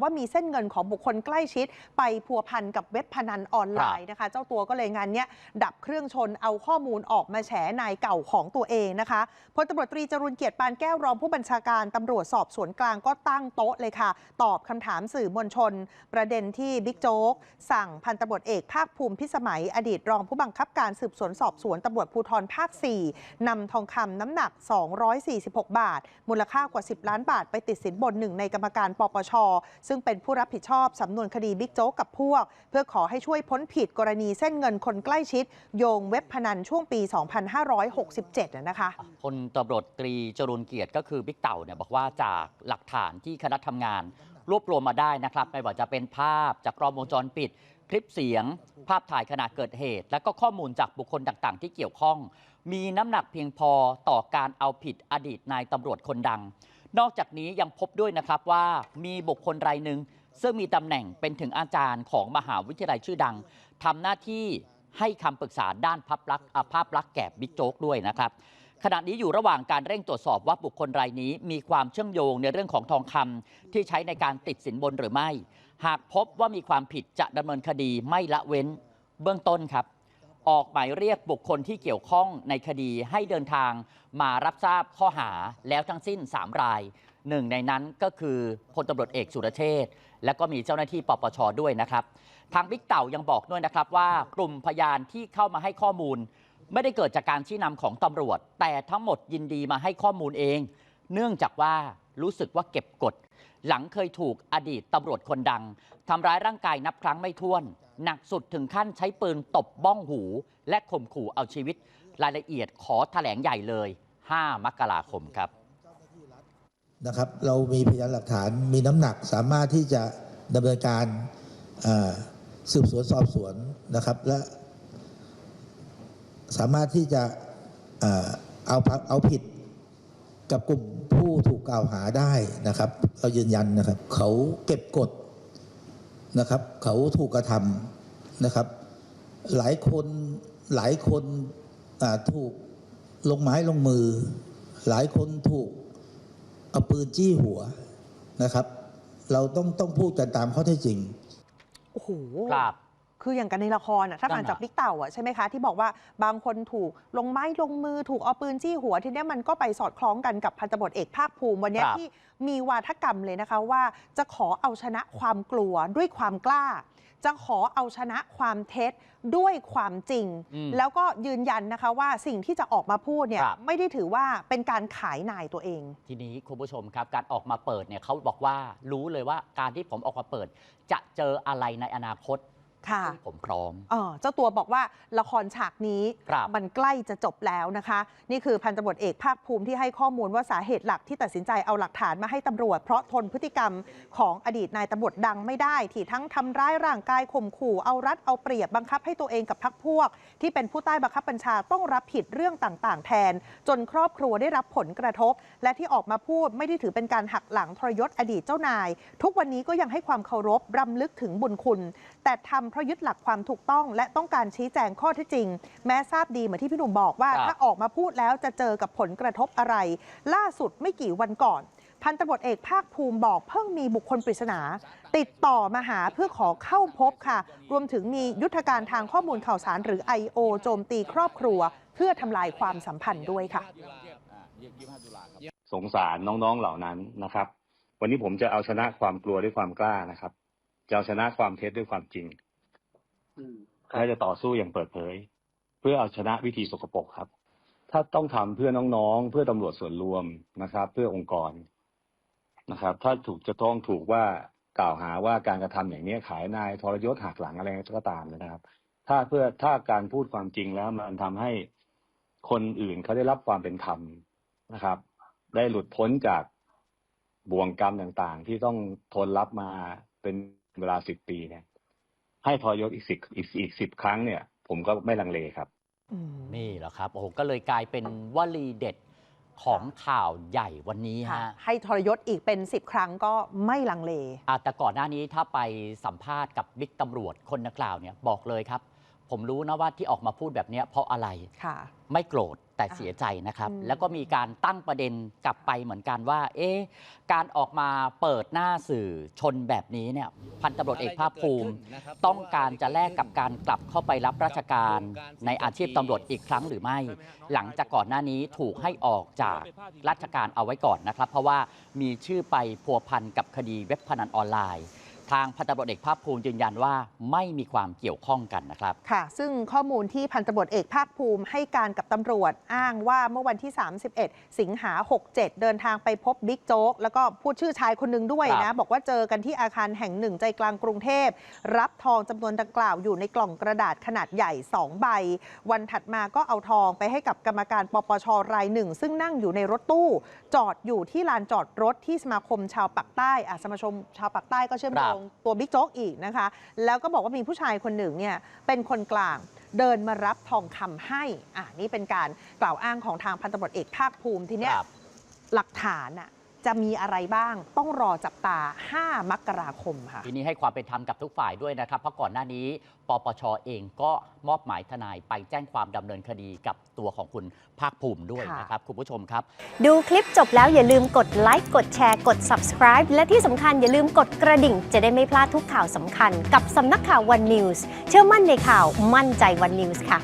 ว่ามีเส้นเงินของบุคคลใกล้ชิด ไปพัวพันกับเว็บพนันออนไลน์นะคะ เจ้าตัวก็เลยงานนี้ดับเครื่องชนเอาข้อมูลออกมาแฉนายเก่าของตัวเองนะคะพลตำรวจตรีจรุนเกียรติปานแก้วรองผู้บัญชาการตำรวจสอบสวนกลางก็ตั้งโต๊ะเลยค่ะ ตอบคำถามสื่อมวลชน ประเด็นที่บิ๊กโจ๊กสั่งพันตำรวจเอกภาคภูมิพิสมัย อดีตรองผู้บังคับการสืบสวนสอบสวนตำรวจภูธรภาค 4นำทองคำน้ำหนัก 246 บาท มูลค่ากว่า 10 ล้านบาท ไปติดสินบนหนึ่งในกรรมการปปชซึ่งเป็นผู้รับผิดชอบสำนวนคดีบิ๊กโจ๊กกับพวก เพื่อขอให้ช่วยพ้นผิดกรณีเส้นเงินคนใกล้ชิด โยงเว็บพนันช่วงปี 2567นะนะคะพลตำรวจตรีจรุนเกียรติก็คือบิ๊กเต่าเนี่ยบอกว่าจากหลักฐานที่คณะทำงาน รวบรวมมาได้นะครับไม่ว่าจะเป็นภาพจากกล้องวงจรปิดคลิปเสียง ภาพถ่ายขณะเกิดเหตุ และก็ข้อมูลจากบุคคลต่างๆ ที่เกี่ยวข้อง มีน้ำหนักเพียงพอต่อการเอาผิดอดีตนายตำรวจคนดัง นอกจากนี้ยังพบด้วยนะครับว่ามีบุคคลรายหนึ่งซึ่งมีตำแหน่งเป็นถึงอาจารย์ของมหาวิทยาลัยชื่อดังทำหน้าที่ให้คำปรึกษาด้านภาพลักษณ์ภาพลักษณ์แก่บิ๊กโจ๊กด้วยนะครับขณะนี้อยู่ระหว่างการเร่งตรวจสอบว่าบุคคลรายนี้มีความเชื่อมโยงในเรื่องของทองคำที่ใช้ในการติดสินบนหรือไม่ หากพบว่ามีความผิดจะดำเนินคดีไม่ละเว้นเบื้องต้นครับ ออกหมายเรียกบุคคลที่เกี่ยวข้องในคดีให้เดินทางมารับทราบข้อหาแล้วทั้งสิ้น 3 รายหนึ่งในนั้นก็คือพลตำรวจเอกสุรเชษและก็มีเจ้าหน้าที่ปปชด้วยนะครับ ทางบิ๊กเต่ายังบอกด้วยนะครับว่ากลุ่มพยานที่เข้ามาให้ข้อมูล ไม่ได้เกิดจากการชี้นำของตำรวจ แต่ทั้งหมดยินดีมาให้ข้อมูลเอง เนื่องจากว่ารู้สึกว่าเก็บกด หลังเคยถูกอดีตตำรวจคนดังทำร้ายร่างกายนับครั้งไม่ถ้วน หนักสุดถึงขั้นใช้ปืนตบบ้องหู และข่มขู่เอาชีวิต รายละเอียดขอแถลงใหญ่เลย 5 มกราคมครับนะครับ เรามีพยานหลักฐานมีน้ำหนักสามารถที่จะดำเนินการสืบสวนสอบสวนนะครับและสามารถที่จะเอาเอาผิด กับกลุ่มผู้ถูกกล่าวหาได้นะครับ เรายืนยันนะครับ เขาเก็บกดนะครับ เขาถูกกระทำนะครับ หลายคนหลายคนอ่าถูกลงไม้ลงมือ หลายคนถูกเอาปืนจี้หัวนะครับ เราต้องต้องพูดกันตามข้อเท็จจริงโอ้โหครับ คืออย่างกันในละครอะถ้าฟังนั่นน่ะจากบิ๊กเต่าอะใช่ไหมคะที่บอกว่าบางคนถูกลงไม้ลงมือถูกเอาปืนจี้หัว ทีเนี้ยมันก็ไปสอดคล้องกันกับพันตำรวจเอกภาคภูมิ วันเนี้ยครับ ที่มีวาทกรรมเลยนะคะว่า จะขอเอาชนะความกลัวด้วยความกล้า จะขอเอาชนะความเท็จด้วยความจริง อืม แล้วก็ยืนยันนะคะว่าสิ่งที่จะออกมาพูดเนี่ยครับ ไม่ได้ถือว่าเป็นการขายนายตัวเอง ทีนี้คุณผู้ชมครับ การออกมาเปิดเนี่ยเขาบอกว่ารู้เลยว่าการที่ผมออกมาเปิด จะเจออะไรในอนาคต ค่ะผมพร้อมเออเจ้าตัวบอกว่าละครฉากนี้ครับมันใกล้จะจบแล้วนะคะ นี่คือพันตำรวจเอกภาคภูมิที่ให้ข้อมูลว่าสาเหตุหลักที่ตัดสินใจเอาหลักฐานมาให้ตำรวจ เพราะทนพฤติกรรมของอดีตนายตำรวจดังไม่ได้ที่ทั้งทำร้ายร่างกายข่มขู่เอารัดเอาเปรียบบังคับให้ตัวเองกับพักพวก ที่เป็นผู้ใต้บังคับบัญชาต้องรับผิดเรื่องต่างๆ แทน จนครอบครัวได้รับผลกระทบ และที่ออกมาพูดไม่ได้ถือเป็นการหักหลังทรยศอดีตเจ้านาย ทุกวันนี้ก็ยังให้ความเคารพรำลึกถึงบุญคุณ แต่ทำเพราะยึดหลักความถูกต้อง และต้องการชี้แจงข้อเท็จจริง แม้ทราบดีเหมือนที่พี่หนุ่มบอกว่าครับถ้าออกมาพูดแล้วจะเจอกับผลกระทบอะไร ล่าสุดไม่กี่วันก่อน พันตำรวจเอกภาคภูมิบอกเพิ่งมีบุคคลปริศนา ติดต่อมาหาเพื่อขอเข้าพบค่ะ รวมถึงมียุทธการทางข้อมูลข่าวสารหรือ I.O. โจมตีครอบครัว เพื่อทำลายความสัมพันธ์ด้วยค่ะ สงสารน้องๆเหล่านั้นนะครับ วันนี้ผมจะเอาชนะความกลัวด้วยความกล้านะครับ จะเอาชนะความเท็จด้วยความจริง และจะต่อสู้อย่างเปิดเผย เพื่อเอาชนะวิธีสกปรกครับ ถ้าต้องทำเพื่อน้องๆ เพื่อตำรวจส่วนรวมนะครับ เพื่อองค์กรนะครับ ถ้าถูกจะต้องถูกว่ากล่าวหาว่าการกระทำอย่างนี้ขายนายทรยศหักหลังอะไรก็ตามนะครับ ถ้าเพื่อถ้าการพูดความจริงแล้วมันทำให้คนอื่นเขาได้รับความเป็นธรรมนะครับ ได้หลุดพ้นจากบ่วงกรรมต่างๆ ที่ต้องทนรับมาเป็นเวลาสิบปีเนี่ย ให้ทรยศอีกสิบอีกอีกสิบครั้งเนี่ย ผมก็ไม่ลังเลครับ อืม นี่แหละครับ โอ้โห ก็เลยกลายเป็นวลีเด็ดของข่าวใหญ่วันนี้ค่ะฮะ ให้ทรยศอีกเป็น 10 ครั้งก็ไม่ลังเล อะแต่ก่อนหน้านี้ถ้าไปสัมภาษณ์กับบิ๊กตำรวจคนนักกล่าวเนี่ยบอกเลยครับ ผมรู้นะว่าที่ออกมาพูดแบบเนี้ยเพราะอะไร ค่ะ ไม่โกรธแต่อ่าเสียใจนะครับ อืม แล้วก็มีการตั้งประเด็นกลับไปเหมือนกันว่า เอ๊ะการออกมาเปิดหน้าสื่อชนแบบนี้เนี่ยพันตำรวจเอกภาคภูมิ ต้องการจะแลกกับการกลับเข้าไปรับราชการในอาชีพตำรวจอีกครั้งหรือไม่ หลังจากก่อนหน้านี้ถูกให้ออกจากราชการเอาไว้ก่อนนะครับ เพราะว่ามีชื่อไปพัวพันกับคดีเว็บพนันออนไลน์ ทางพันตำรวจเอกภาคภูมิยืนยันว่าไม่มีความเกี่ยวข้องกันนะครับ ค่ะ ซึ่งข้อมูลที่พันตำรวจเอกภาคภูมิให้การกับตำรวจอ้างว่าเมื่อวันที่ 31 สิงหา 67 เดินทางไปพบบิ๊กโจ๊ก แล้วก็พูดชื่อชายคนหนึ่งด้วยครันะบบอกว่าเจอกันที่อาคารแห่งหนึ่งใจกลางกรุงเทพ รับทองจำนวนดังกล่าวอยู่ในกล่องกระดาษขนาดใหญ่ 2 ใบ วันถัดมาก็เอาทองไปให้กับกรรมการปปชรายหนึ่ง ซึ่งนั่งอยู่ในรถตู้จอดอยู่ที่ลานจอดรถที่สมาคมชาวปากใต้อะสมาคมชาวปากใต้ก็เชื่อมโยงตัวบิ๊กโจ๊กอีกนะคะ แล้วก็บอกว่ามีผู้ชายคนหนึ่งเนี่ยเป็นคนกลางเดินมารับทองคำให้อะนี่เป็นการกล่าวอ้างของทางพันตำรวจเอกภาคภูมิทีเนี้ยครับหลักฐานอะ จะมีอะไรบ้าง ต้องรอจับตา 5 มกราคมค่ะ ทีนี้ให้ความเป็นธรรมกับทุกฝ่ายด้วยนะครับ เพราะก่อนหน้านี้ปปชเองก็มอบหมายทนายไปแจ้งความดำเนินคดีกับตัวของคุณภาคภูมิด้วยค่ะนะครับ คุณผู้ชมครับ ดูคลิปจบแล้วอย่าลืมกดไลค์กดแชร์กด subscribe และที่สำคัญอย่าลืมกดกระดิ่ง จะได้ไม่พลาดทุกข่าวสำคัญ กับสำนักข่าว One News เชื่อมั่นในข่าวมั่นใจ One News ค่ะ